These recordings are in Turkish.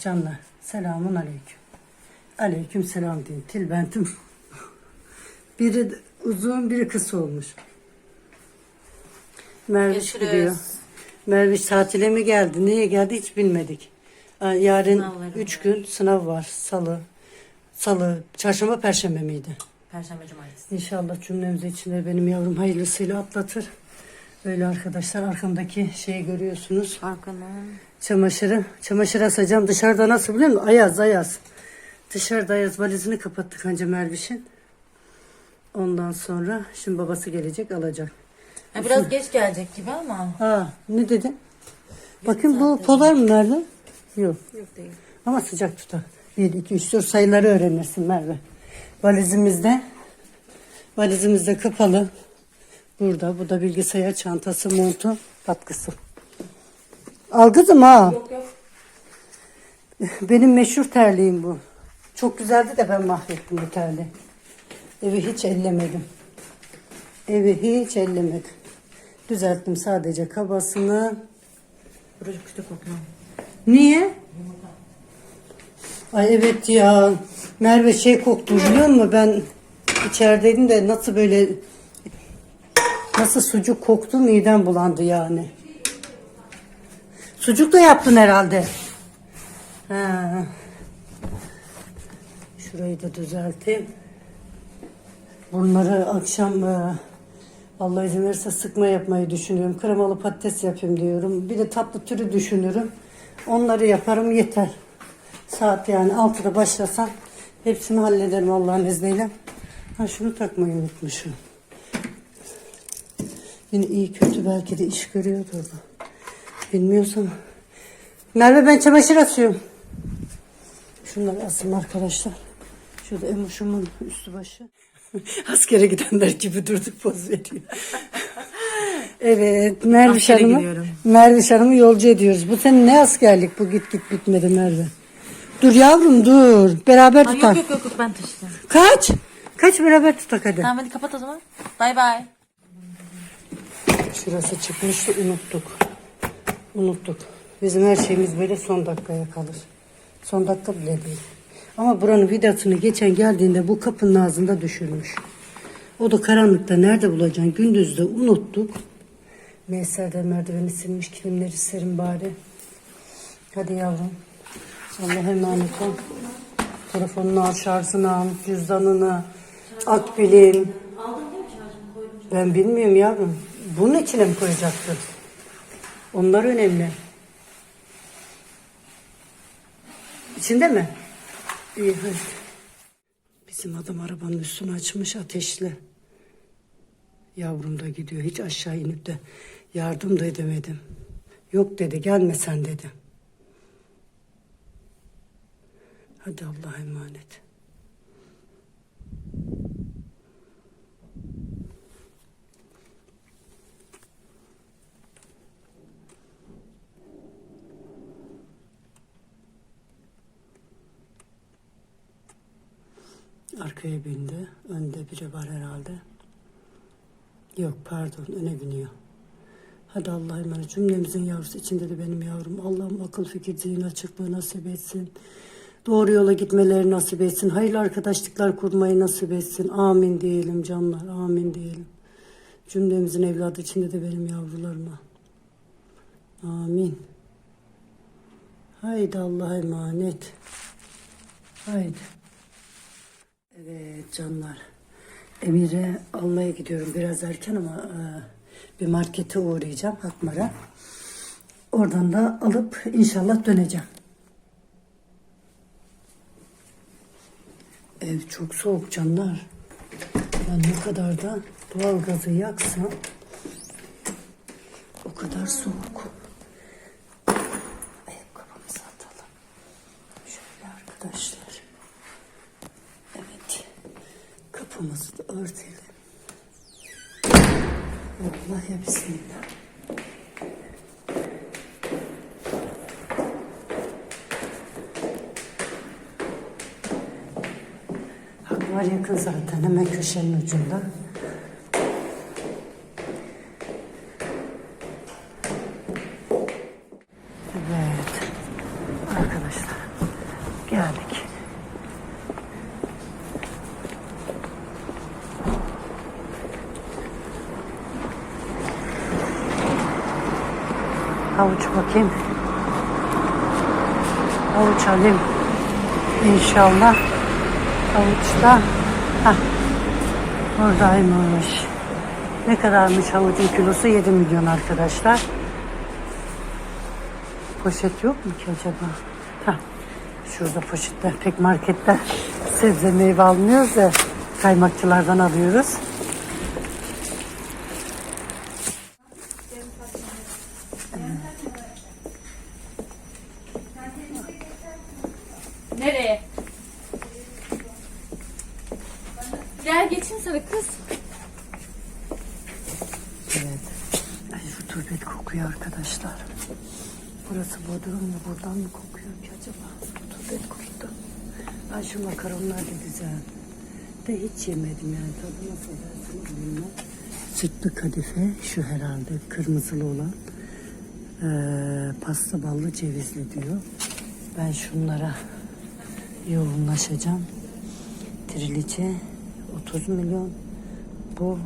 canlar. Selamun aleyküm. Aleyküm selam deyin. Tilbentim. Biri uzun biri kısa olmuş. Merviş Görüşürüz. gidiyor. Merviş tatile mi geldi? Niye geldi hiç bilmedik. Yarın Sınavları üç gün sınav var. Salı. Salı, çarşamba, perşembe miydi? Perşembe cumartesi. İnşallah cümlemizi içinde benim yavrum hayırlısıyla atlatır. Öyle arkadaşlar arkamdaki şeyi görüyorsunuz. Arkana. Çamaşırı. Çamaşır asacağım. Dışarıda nasıl biliyor musun? Ayaz ayaz. Dışarıda ayaz valizini kapattık anca Merviş'in. Ondan sonra şimdi babası gelecek alacak. Ha, biraz geç gelecek gibi ama. Ha ne dedin? Bakın bu polar mı Merve? Yok. Yok değil. Ama sıcak tutar. 1, 2, 3, 4 sayıları öğrenirsin Merve. Valizimizde valizimizde kapalı. Burada. Bu da bilgisayar çantası, montu, katkısı. Al kızım ha. Yok yok. Benim meşhur terliğim bu. Çok güzeldi de ben mahvettim bu terliği. Evi hiç ellemedim. Evi hiç ellemedim. Düzelttim sadece kabasını. Burası kötü kokuyor. Niye? Ay evet ya. Merve şey koktu biliyor musun? Ben içerideydim de nasıl böyle nasıl sucuk koktu midem bulandı yani. Sucuk yaptın herhalde. Ha. Şurayı da düzelteyim. Bunları akşam e, Allah izin verirse sıkma yapmayı düşünüyorum. Kremalı patates yapayım diyorum. Bir de tatlı türü düşünürüm. Onları yaparım yeter. Saat yani 6'da başlasam hepsini hallederim Allah'ın izniyle. Ha şunu takmayı unutmuşum. Yine iyi kötü belki de iş görüyordur bu. Bilmiyorsam. Merve ben çamaşır asıyorum. Şunları asayım arkadaşlar. Şurada emuşumun üstü başı. Askere gidenler gibi durduk poz veriyor. evet Merviş Askere Hanım'ı. Merviş Hanım'ı yolcu ediyoruz. Bu senin ne askerlik bu git git bitmedi Merve. Dur yavrum dur. Beraber Ha, tutak. yok yok yok ben taşıyacağım. Kaç? Kaç beraber tutak hadi. Tamam hadi kapat o zaman. Bay bay. Şurası çıkmıştı unuttuk. Unuttuk. Bizim her şeyimiz böyle son dakikaya kalır. Son dakika bile değil. Ama buranın vidasını geçen geldiğinde bu kapının ağzında düşürmüş. O da karanlıkta nerede bulacaksın? Gündüzde unuttuk. Meyser'de merdiveni silmiş kilimleri serin bari. Hadi yavrum. Allah'a emanet ol. Telefonunu al, şarjını al, cüzdanını, akbilin. Ben bilmiyorum yavrum. Bunun içine mi koyacaktın? Onlar önemli. İçinde mi? İyi hadi. Bizim adam arabanın üstünü açmış ateşle. Yavrum da gidiyor. Hiç aşağı inip de yardım da edemedim. Yok dedi gelme sen dedi. Hadi Allah'a emanet. Arkaya bindi. Önde biri var herhalde. Yok pardon öne biniyor. Hadi Allah'a emanet. Cümlemizin yavrusu içinde de benim yavrum. Allah'ım akıl fikir zihin açıklığı nasip etsin. Doğru yola gitmeleri nasip etsin. Hayırlı arkadaşlıklar kurmayı nasip etsin. Amin diyelim canlar. Amin diyelim. Cümlemizin evladı içinde de benim yavrularıma. Amin. Haydi Allah'a emanet. Haydi. Evet canlar. Emir'e almaya gidiyorum biraz erken ama e, bir markete uğrayacağım Hakmar'a. Oradan da alıp inşallah döneceğim. Ev çok soğuk canlar. Ben ne kadar da doğal gazı yaksam o kadar soğuk. Ayakkabımızı atalım. Şöyle arkadaşlar. Evet. Kapımızı da örtelim. Allah ya bismillah. Hak var yakın zaten hemen köşenin ucunda. Evet. Arkadaşlar Havuç bakayım. Havuç alayım. İnşallah. Havuçta. Heh. Buradaymış. Ne kadarmış havucun kilosu? 7 milyon arkadaşlar. Poşet yok mu ki acaba? Heh. Şurada poşetler. Pek markette sebze meyve almıyoruz da kaymakçılardan alıyoruz. Nereye? Gel geçeyim sana kız. Evet. Ay rutubet kokuyor arkadaşlar. Burası Bodrum mu? Buradan mı kokuyor ki acaba? Rutubet koktu. Ay şu makaronlar da güzel. De hiç yemedim yani. Tadı nasıl dersiniz bilmem. Sütlü kadife şu herhalde kırmızılı olan. Ee, pasta ballı cevizli diyor. Ben şunlara yoğunlaşacağım. Triliçe 30 milyon. Bu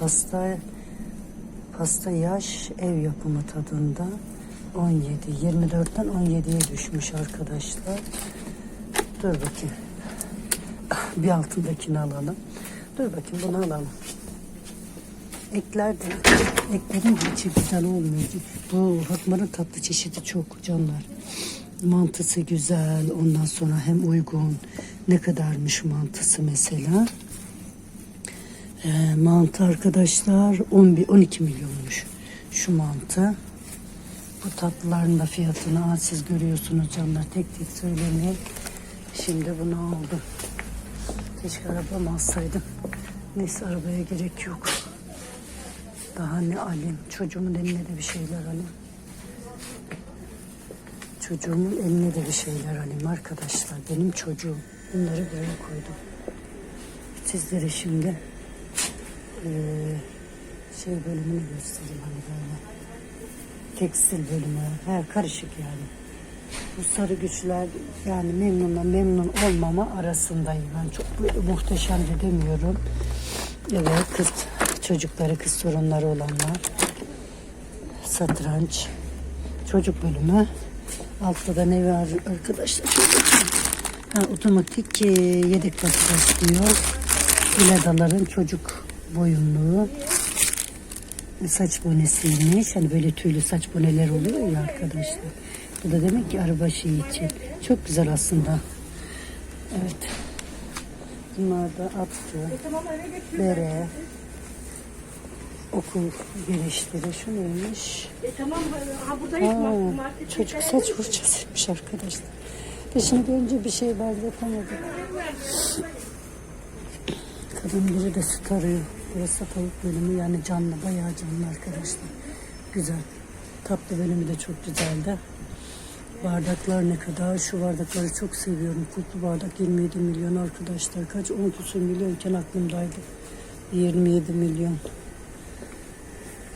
pasta pasta yaş ev yapımı tadında 17 24'ten 17'ye düşmüş arkadaşlar. Dur bakayım. Bir altındakini alalım. Dur bakayım bunu alalım. Ekler de eklerin içi güzel olmuyor. Bu hakmarın tatlı çeşidi çok canlar. Mantısı güzel. Ondan sonra hem uygun. Ne kadarmış mantısı mesela? Ee, mantı arkadaşlar 11 12 milyonmuş şu mantı. Bu tatlıların da fiyatını aa, siz görüyorsunuz canlar tek tek söylemeyeyim. Şimdi bunu aldım. Keşke arabamı alsaydım. Neyse arabaya gerek yok. Daha ne alayım? Çocuğumun eline de bir şeyler alayım. Çocuğumun eline de bir şeyler alayım arkadaşlar. Benim çocuğum. Bunları buraya koydum. Sizlere şimdi eee, şey bölümünü göstereyim hani böyle. Tekstil bölümü. Her karışık yani. Bu sarı güçler yani memnunla memnun olmama arasındayım. Ben çok böyle muhteşem de demiyorum. Evet kız çocukları kız sorunları olanlar. Satranç. Çocuk bölümü. Altta da ne var arkadaşlar? Ha, otomatik e, yedek bakış diyor. Biladaların çocuk boyunluğu. Saç bonesiymiş. Hani böyle tüylü saç boneler oluyor ya arkadaşlar. Bu da demek ki araba şeyi için. Çok güzel aslında. Evet. Bunlar da attı. Bere. Okul gelişleri. Şu neymiş? E tamam ha buradayız Aa, çocuk saç fırçasıymış arkadaşlar. De şimdi önce bir şey benzetemedim. Kadın biri de süt arıyor. Burası tavuk bölümü yani canlı bayağı canlı arkadaşlar. Güzel. Tatlı bölümü de çok güzeldi. Bardaklar ne kadar? Şu bardakları çok seviyorum. Kutlu bardak 27 milyon arkadaşlar. Kaç? 10 küsur milyonken aklımdaydı. 27 milyon.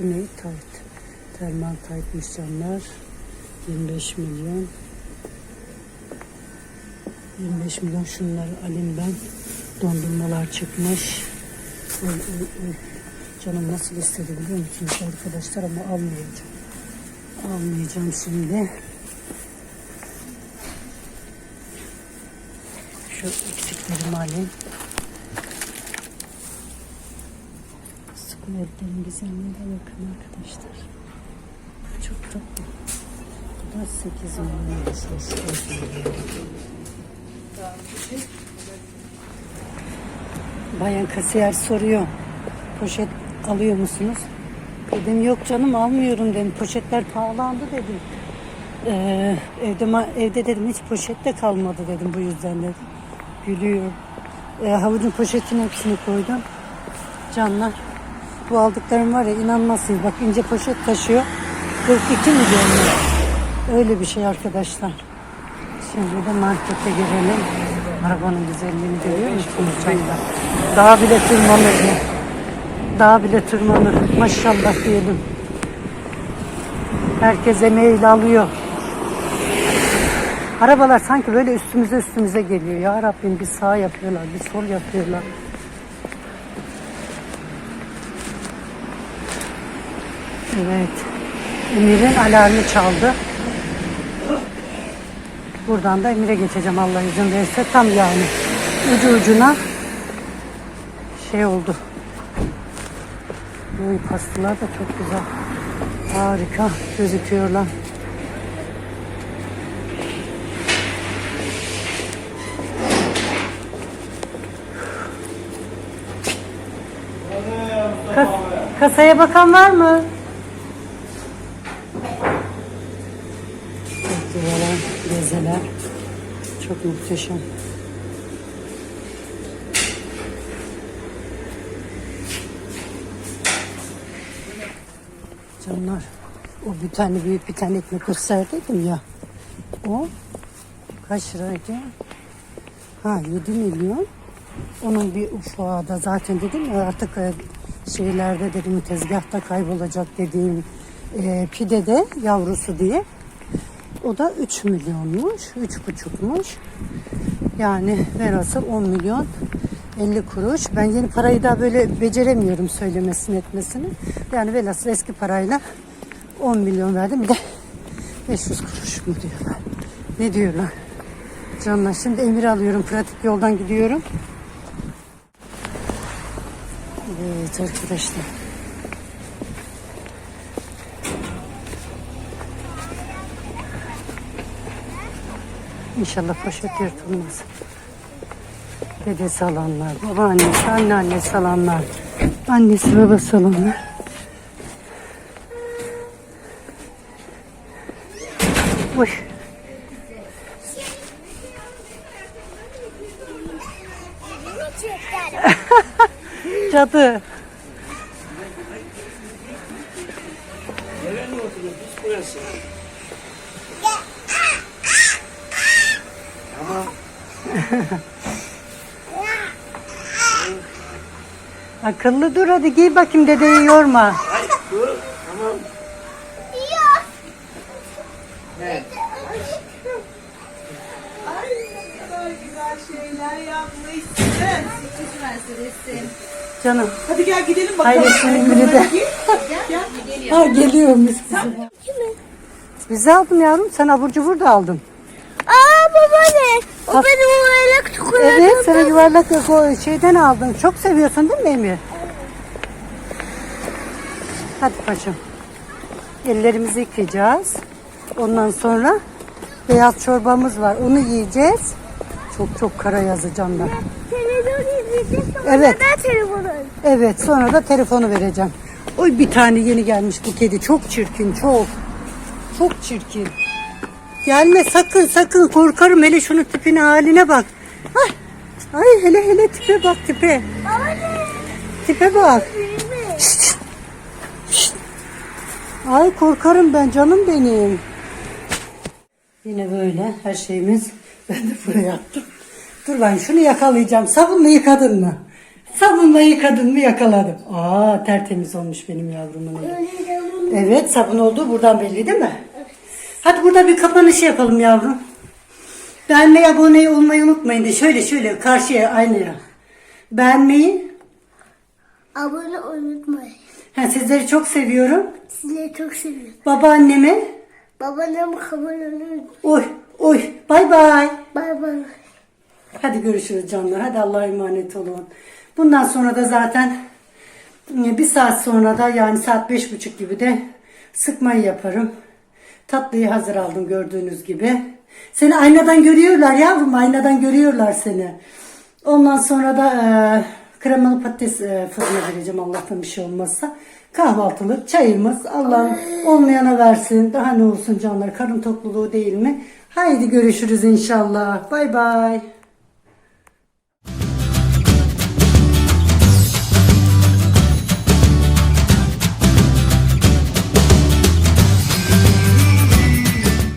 Bu ne? Tayt. Termal taytmış canlar. 25 milyon. 25 milyon şunları alayım ben. Dondurmalar çıkmış. Uy, uy, uy. Canım nasıl istedi biliyor musunuz arkadaşlar ama almayacağım. Almayacağım şimdi. Şu küçüklerimi alayım. Squirtlerin güzelliğine bakın arkadaşlar. Çok tatlı. Bu da 8 milyon. Bayan kasiyer soruyor. Poşet alıyor musunuz? Dedim yok canım almıyorum dedim. Poşetler pahalandı dedim. Ee, evde, evde dedim hiç poşet de kalmadı dedim bu yüzden dedim. Gülüyor. Ee, havucun poşetin hepsini koydum. Canlar. Bu aldıklarım var ya inanmazsınız. Bak ince poşet taşıyor. 42 milyon lira. Öyle bir şey arkadaşlar. Şimdi de markete girelim. Arabanın güzelliğini görüyor musunuz? Daha bile tırmanır bu. Daha bile tırmanır. Maşallah diyelim. Herkes emeğiyle alıyor. Arabalar sanki böyle üstümüze üstümüze geliyor. Ya Rabbim bir sağ yapıyorlar, bir sol yapıyorlar. Evet. Emir'in alarmı çaldı. Buradan da Emir'e geçeceğim Allah izin verirse. Tam yani ucu ucuna şey oldu. Bu pastalar da çok güzel. Harika gözüküyorlar. Kas- kasaya bakan var mı? Duvarlar, bezeler. Çok muhteşem. Canlar, o bir tane büyük bir tane ekmek gösterdiydim ya. O kaç liraydı? Ha 7 milyon. Onun bir ufağı da zaten dedim ya artık e, şeylerde dedim tezgahta kaybolacak dediğim e, pide de yavrusu diye. O da 3 milyonmuş, 3,5'muş. Yani velhasıl 10 milyon 50 kuruş. Ben yeni parayı da böyle beceremiyorum söylemesini etmesini. Yani velhasıl eski parayla 10 milyon verdim. Bir de 500 kuruş mu diyorlar. Ne diyorlar? Canlar şimdi emir alıyorum. Pratik yoldan gidiyorum. Evet arkadaşlar. İnşallah poşet yırtılmaz. Dedesi alanlar, babaannesi, anneannesi alanlar, annesi babası alanlar. Uy. Cadı. Akıllı dur hadi giy bakayım dedeyi yorma. güzel şeyler yapmışsın. Canım. Hadi gel gidelim bakalım. Hayrettin'in biri de. Ha geliyormuş. Bize aldım yavrum. Sen abur cubur da aldın. Aa baba ne? O benim o elek çikolata. Evet sana yuvarlak o şeyden aldın. Çok seviyorsun değil mi Emir? Hadi paşam. Ellerimizi yıkayacağız. Ondan sonra beyaz çorbamız var. Onu yiyeceğiz. Çok çok kara yazacağım ben. Televizyon izleyeceğiz sonra Evet. da telefonu. Evet sonra da telefonu vereceğim. Oy bir tane yeni gelmiş bu kedi. Çok çirkin çok. Çok çirkin. Gelme sakın sakın korkarım. Hele şunun tipine haline bak. Ay, ay hele hele tipe bak tipe. Tipe bak. Ay korkarım ben canım benim. Yine böyle her şeyimiz. Ben de buraya attım. Dur ben şunu yakalayacağım. Sabunla yıkadın mı? Sabunla yıkadın mı yakaladım. Aa tertemiz olmuş benim yavrumun. Evet sabun olduğu buradan belli değil mi? Hadi burada bir kapanış yapalım yavrum. Beğenmeyi abone olmayı unutmayın de şöyle şöyle karşıya aynaya. Beğenmeyi. Abone unutmayın. Ha, sizleri çok seviyorum. Sizleri çok seviyorum. Babaanneme. Babanın kabul unutmayın. Oy oy bay bay. Bay bay. Hadi görüşürüz canlar. Hadi Allah'a emanet olun. Bundan sonra da zaten e, bir saat sonra da yani saat beş buçuk gibi de sıkmayı yaparım. Tatlıyı hazır aldım gördüğünüz gibi. Seni aynadan görüyorlar yavrum. Aynadan görüyorlar seni. Ondan sonra da e, kremalı patates e, fırına vereceğim Allah'tan bir şey olmazsa. Kahvaltılık çayımız Allah'ım olmayana versin. Daha ne olsun canlar karın topluluğu değil mi? Haydi görüşürüz inşallah. Bay bay.